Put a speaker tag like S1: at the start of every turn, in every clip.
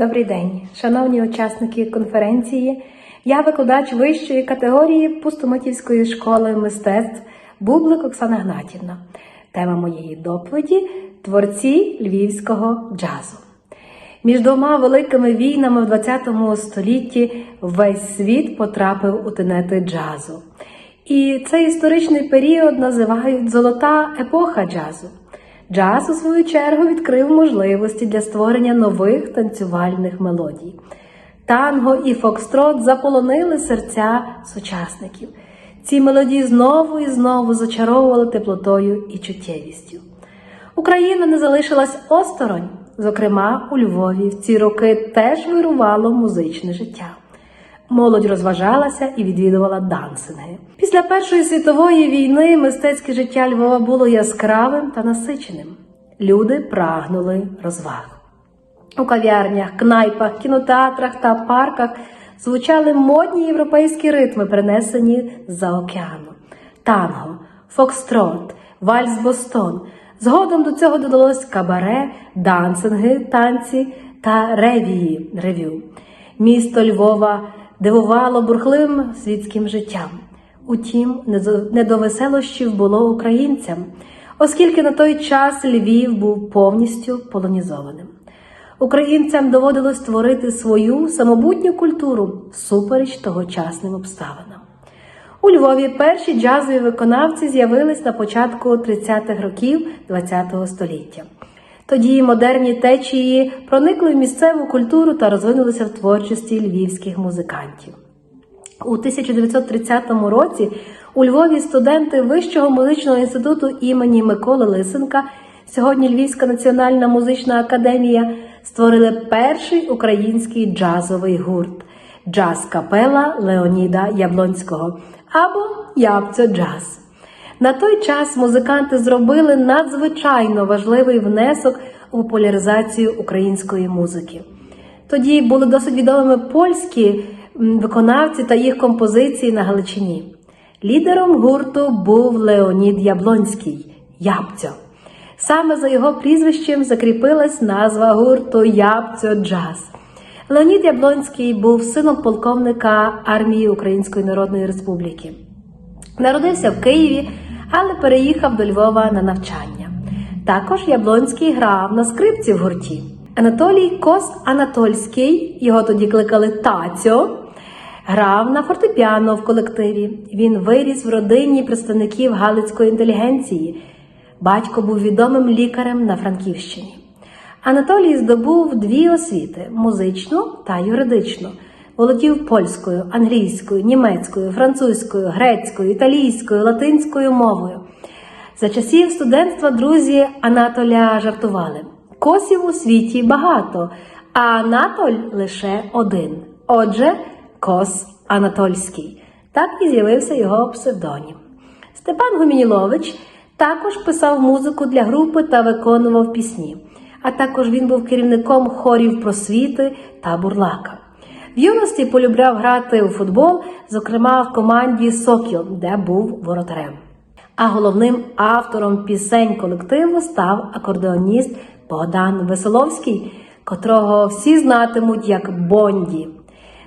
S1: Добрий день, шановні учасники конференції. Я викладач вищої категорії Пустомитівської школи мистецтв Бублик Оксана Гнатівна. Тема моєї доповіді творці львівського джазу. Між двома великими війнами в ХХ столітті весь світ потрапив у тенети джазу. І цей історичний період називають Золота епоха джазу. Джаз, у свою чергу, відкрив можливості для створення нових танцювальних мелодій. Танго і фокстрот заполонили серця сучасників. Ці мелодії знову і знову зачаровували теплотою і чуттєвістю. Україна не залишилась осторонь. Зокрема, у Львові в ці роки теж вирувало музичне життя. Молодь розважалася і відвідувала дансинги. Після Першої світової війни мистецьке життя Львова було яскравим та насиченим. Люди прагнули розваг. У кав'ярнях, кнайпах, кінотеатрах та парках звучали модні європейські ритми, принесені з-за океану: танго, фокстрот, вальс Бостон. Згодом до цього додалось кабаре, дансинги, танці та ревії ревю. Місто Львова дивувало бурхливим світським життям. Утім, не до- веселощів було українцям, оскільки на той час Львів був повністю полонізованим. Українцям доводилось створити свою самобутню культуру всупереч тогочасним обставинам. У Львові перші джазові виконавці з'явились на початку 30-х років ХХ століття. Тоді модерні течії проникли в місцеву культуру та розвинулися в творчості львівських музикантів. У 1930 році у Львові студенти Вищого музичного інституту імені Миколи Лисенка, сьогодні Львівська національна музична академія, створили перший український джазовий гурт джаз капела Леоніда Яблонського або Ябця Джаз. На той час музиканти зробили надзвичайно важливий внесок у популяризацію української музики. Тоді були досить відомими польські виконавці та їх композиції на Галичині. Лідером гурту був Леонід Яблонський Ябцьо. Саме за його прізвищем закріпилась назва гурту Ябцьо Джаз. Леонід Яблонський був сином полковника армії Української Народної Республіки. Народився в Києві, але переїхав до Львова на навчання. Також Яблонський грав на скрипці в гурті. Анатолій Кос Анатольський, його тоді кликали Тацьо, грав на фортепіано в колективі. Він виріс в родині представників галицької інтелігенції. Батько був відомим лікарем на Франківщині. Анатолій здобув дві освіти музичну та юридичну. Володів польською, англійською, німецькою, французькою, грецькою, італійською, латинською мовою. За часів студентства друзі Анатоля жартували: косів у світі багато, а Анатоль лише один. Отже, кос Анатольський. Так і з'явився його псевдонім. Степан Гумінілович також писав музику для групи та виконував пісні. А також він був керівником хорів просвіти та бурлака. В юності полюбляв грати у футбол, зокрема в команді Сокіл, де був воротарем. А головним автором пісень колективу став акордеоніст Богдан Веселовський, котрого всі знатимуть як Бонді.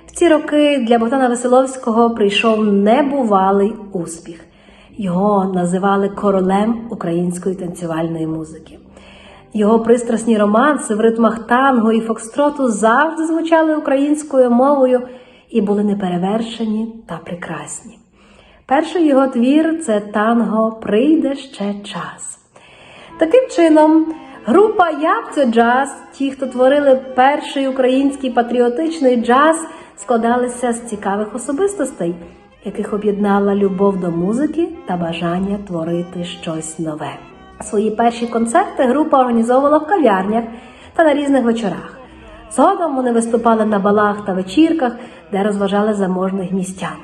S1: В ці роки для Богдана Веселовського прийшов небувалий успіх. Його називали королем української танцювальної музики. Його пристрасні романси в ритмах танго і фокстроту завжди звучали українською мовою і були неперевершені та прекрасні. Перший його твір це танго Прийде ще час. Таким чином, група Ябця Джаз, ті, хто творили перший український патріотичний джаз, складалися з цікавих особистостей, яких об'єднала любов до музики та бажання творити щось нове. Свої перші концерти група організовувала в кав'ярнях та на різних вечорах. Згодом вони виступали на балах та вечірках, де розважали заможних містян.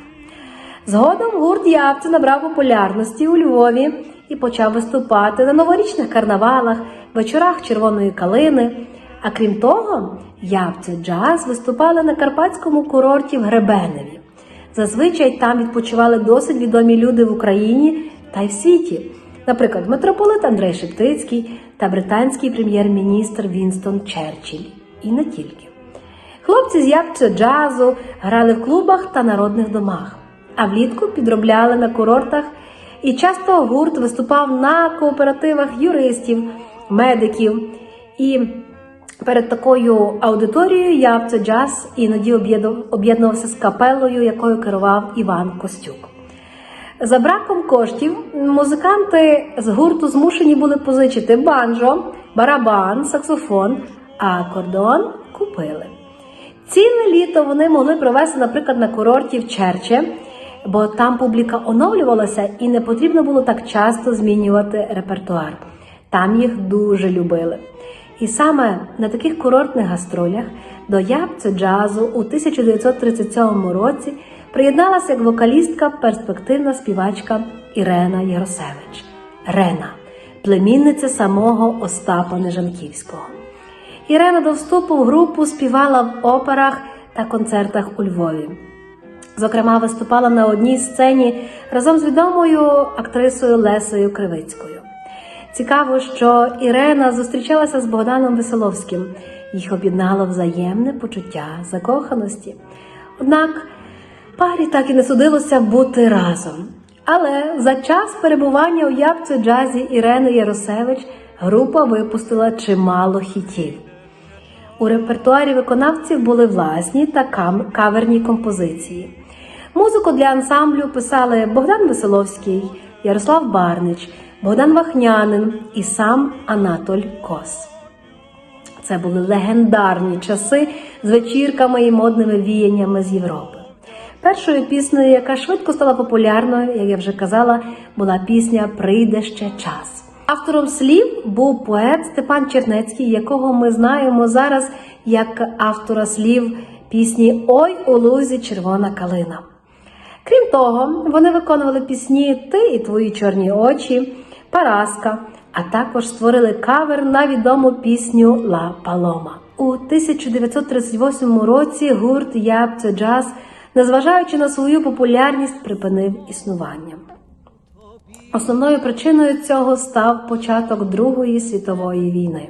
S1: Згодом гурт Явця набрав популярності у Львові і почав виступати на новорічних карнавалах, вечорах червоної калини. А крім того, Явця Джаз виступали на карпатському курорті в Гребеневі. Зазвичай там відпочивали досить відомі люди в Україні та й в світі. Наприклад, митрополит Андрей Шептицький та британський прем'єр-міністр Вінстон Черчилль. І не тільки. Хлопці з ябця джазу грали в клубах та народних домах, а влітку підробляли на курортах, і часто гурт виступав на кооперативах юристів, медиків. І перед такою аудиторією ябця джаз іноді об'єднувався з капелою, якою керував Іван Костюк. За браком коштів музиканти з гурту змушені були позичити банджо, барабан, саксофон, а акордеон купили. Ціле літо вони могли провести, наприклад, на курорті в Черче, бо там публіка оновлювалася і не потрібно було так часто змінювати репертуар. Там їх дуже любили. І саме на таких курортних гастролях до ябцю джазу у 1937 році приєдналася як вокалістка перспективна співачка Ірена Яросевич. Рена, племінниця самого Остапа Нежанківського. Ірена до вступу в групу співала в операх та концертах у Львові. Зокрема, виступала на одній сцені разом з відомою актрисою Лесою Кривицькою. Цікаво, що Ірена зустрічалася з Богданом Веселовським. Їх об'єднало взаємне почуття закоханості. Однак парі так і не судилося бути разом. Але за час перебування у ябцю джазі Ірени Яросевич група випустила чимало хітів. У репертуарі виконавців були власні та каверні композиції. Музику для ансамблю писали Богдан Веселовський, Ярослав Барнич, Богдан Вахнянин і сам Анатоль Кос. Це були легендарні часи з вечірками і модними віяннями з Європи. Першою піснею, яка швидко стала популярною, як я вже казала, була пісня Прийде ще час. Автором слів був поет Степан Чернецький, якого ми знаємо зараз як автора слів пісні Ой у лузі червона калина. Крім того, вони виконували пісні Ти і твої чорні очі, Параска, а також створили кавер на відому пісню Ла Палома. У 1938 році гурт Ябце Джаз, незважаючи на свою популярність, припинив існування. Основною причиною цього став початок Другої світової війни.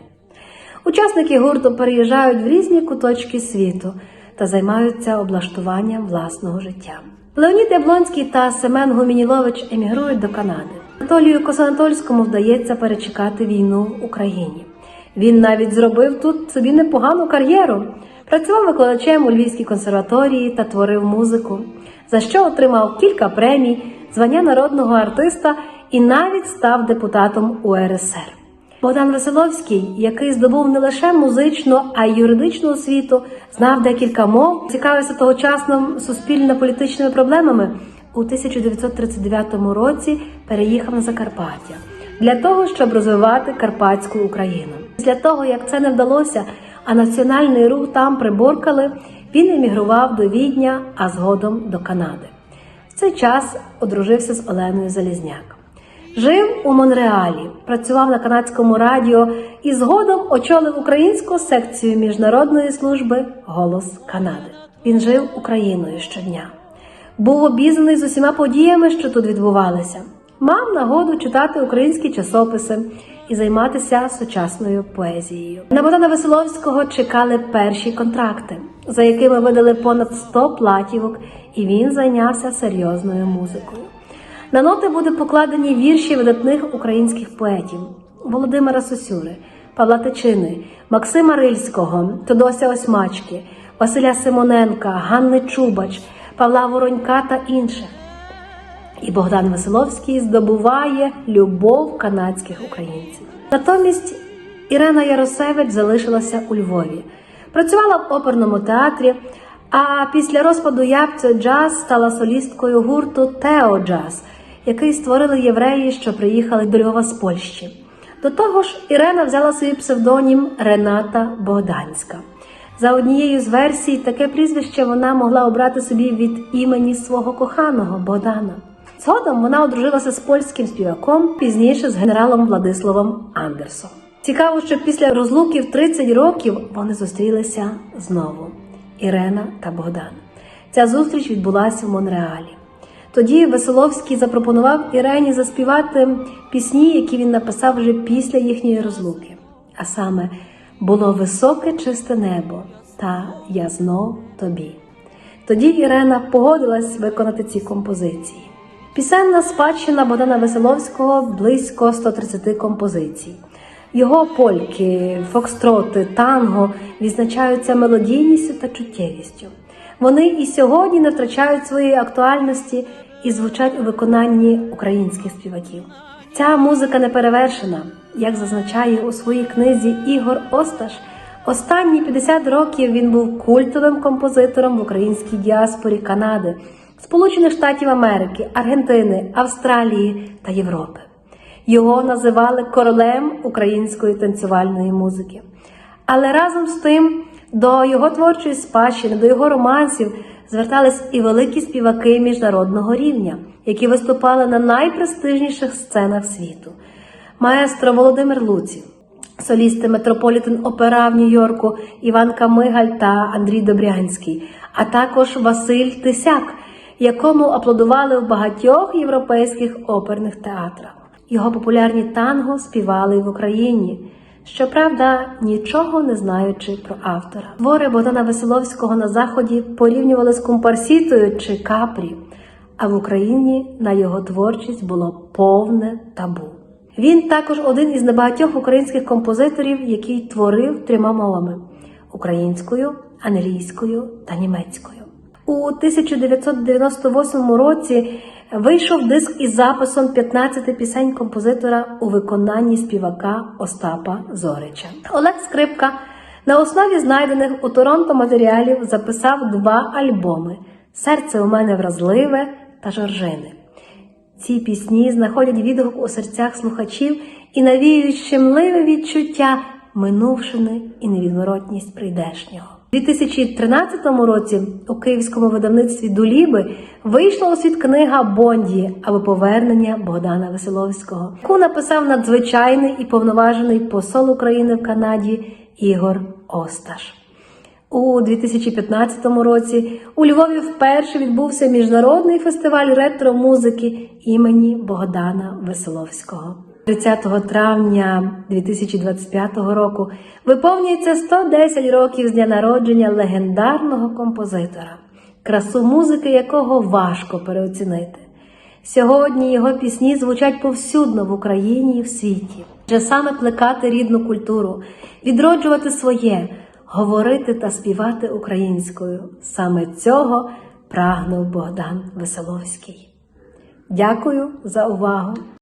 S1: Учасники гурту переїжджають в різні куточки світу та займаються облаштуванням власного життя. Леонід Яблонський та Семен Гумінілович емігрують до Канади. Анатолію Косанатольському вдається перечекати війну в Україні. Він навіть зробив тут собі непогану кар'єру. Працював викладачем у Львівській консерваторії та творив музику, за що отримав кілька премій, звання народного артиста і навіть став депутатом УРСР. Богдан Веселовський, який здобув не лише музичну, а й юридичну освіту, знав декілька мов, цікавився тогочасним суспільно-політичними проблемами. У 1939 році переїхав на Закарпаття для того, щоб розвивати Карпатську Україну. Після того, як це не вдалося, а національний рух там приборкали, він емігрував до Відня, а згодом до Канади. В цей час одружився з Оленою Залізняк. Жив у Монреалі, працював на канадському радіо і згодом очолив українську секцію міжнародної служби Голос Канади. Він жив Україною щодня. Був обізнаний з усіма подіями, що тут відбувалися. Мав нагоду читати українські часописи і займатися сучасною поезією. На Богдана Веселовського чекали перші контракти, за якими видали понад 100 платівок, і він зайнявся серйозною музикою. На ноти будуть покладені вірші видатних українських поетів Володимира Сосюри, Павла Тичини, Максима Рильського, Тодося Осьмачки, Василя Симоненка, Ганни Чубач, Павла Воронька та інших. І Богдан Веселовський здобуває любов канадських українців. Натомість Ірена Яросевич залишилася у Львові, працювала в оперному театрі. А після розпаду Ябця джаз стала солісткою гурту Тео Джаз, який створили євреї, що приїхали до Львова з Польщі. До того ж, Ірена взяла свій псевдонім Рената Богданська. За однією з версій, таке прізвище вона могла обрати собі від імені свого коханого Богдана. Згодом вона одружилася з польським співаком, пізніше з генералом Владиславом Андерсом. Цікаво, що після розлуки в 30 років вони зустрілися знову. Ірена та Богдан. Ця зустріч відбулася в Монреалі. Тоді Веселовський запропонував Ірені заспівати пісні, які він написав вже після їхньої розлуки. А саме було високе чисте небо, та Я знов тобі. Тоді Ірена погодилась виконати ці композиції. Пісенна спадщина Богдана Веселовського близько 130 композицій. Його польки, фокстроти, танго відзначаються мелодійністю та чуттєвістю. Вони і сьогодні не втрачають своєї актуальності і звучать у виконанні українських співаків. Ця музика не перевершена, як зазначає у своїй книзі Ігор Осташ. Останні 50 років він був культовим композитором в українській діаспорі Канади, Сполучених Штатів Америки, Аргентини, Австралії та Європи. Його називали королем української танцювальної музики. Але разом з тим до його творчої спадщини, до його романсів звертались і великі співаки міжнародного рівня, які виступали на найпрестижніших сценах світу. Маестро Володимир Луців, солісти Метрополітен Опера в Нью-Йорку Іван Камигаль та Андрій Добрянський, а також Василь Тисяк, якому аплодували в багатьох європейських оперних театрах. Його популярні танго співали в Україні. Щоправда, нічого не знаючи про автора. Твори Богдана Веселовського на заході порівнювали з компарсітою чи капрі, а в Україні на його творчість було повне табу. Він також один із небагатьох українських композиторів, який творив трьома мовами українською, англійською та німецькою. У 1998 році вийшов диск із записом 15 пісень композитора у виконанні співака Остапа Зорича. Олег Скрипка на основі знайдених у Торонто матеріалів записав два альбоми Серце у мене вразливе та Жоржини. Ці пісні знаходять відгук у серцях слухачів і навіюють щемливе відчуття минувшини і невідворотність прийдешнього. У 2013 році у київському видавництві Дуліби вийшла у світ книга Бонді або повернення Богдана Веселовського, яку написав надзвичайний і повноважений посол України в Канаді Ігор Осташ. У 2015 році у Львові вперше відбувся міжнародний фестиваль ретро-музики імені Богдана Веселовського. 30 травня 2025 року виповнюється 110 років з дня народження легендарного композитора, красу музики якого важко переоцінити. Сьогодні його пісні звучать повсюдно в Україні і в світі. Вже саме плекати рідну культуру, відроджувати своє, говорити та співати українською. Саме цього прагнув Богдан Веселовський. Дякую за увагу!